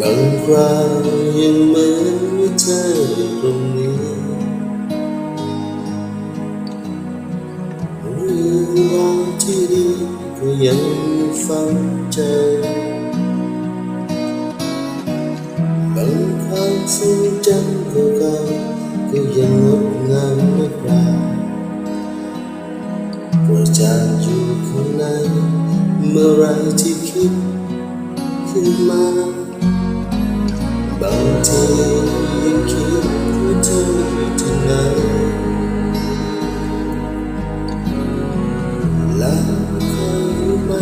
บางคราวยังเหมือนว่าเธออยู่ตรงนี้เรื่องราวที่ดีก็ยังฟังใจบางความสุขจำเก่าก็ยังงดงามไม่ปราว่าจากอยู่ข้างในเมื่อไรที่คิดขึ้นมา บางทียังคิดว่าเธอที่ไหนแล้วเคยรู้ไหม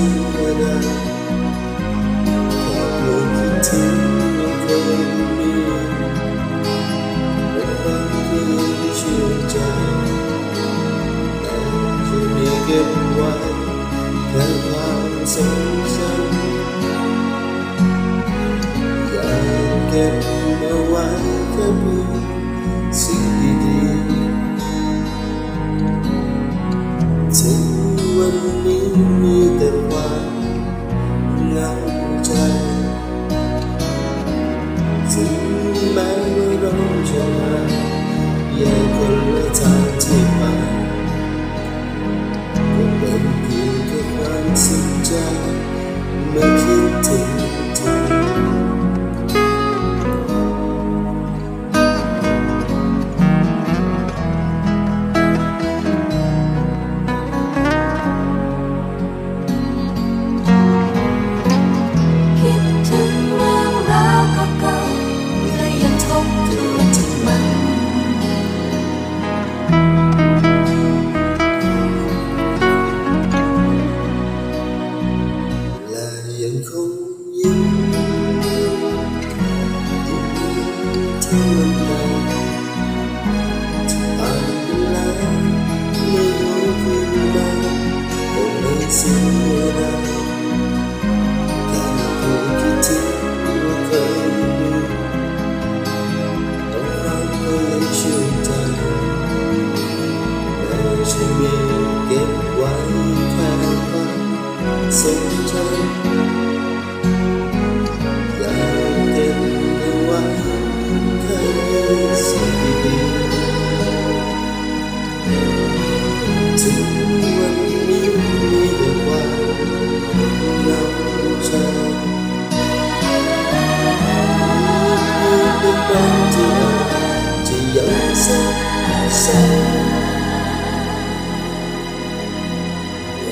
But I can't ถึงแม้ว่าเราจะมาแยกคนละทางที่ไป to me.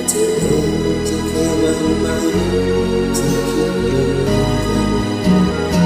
to come and take you.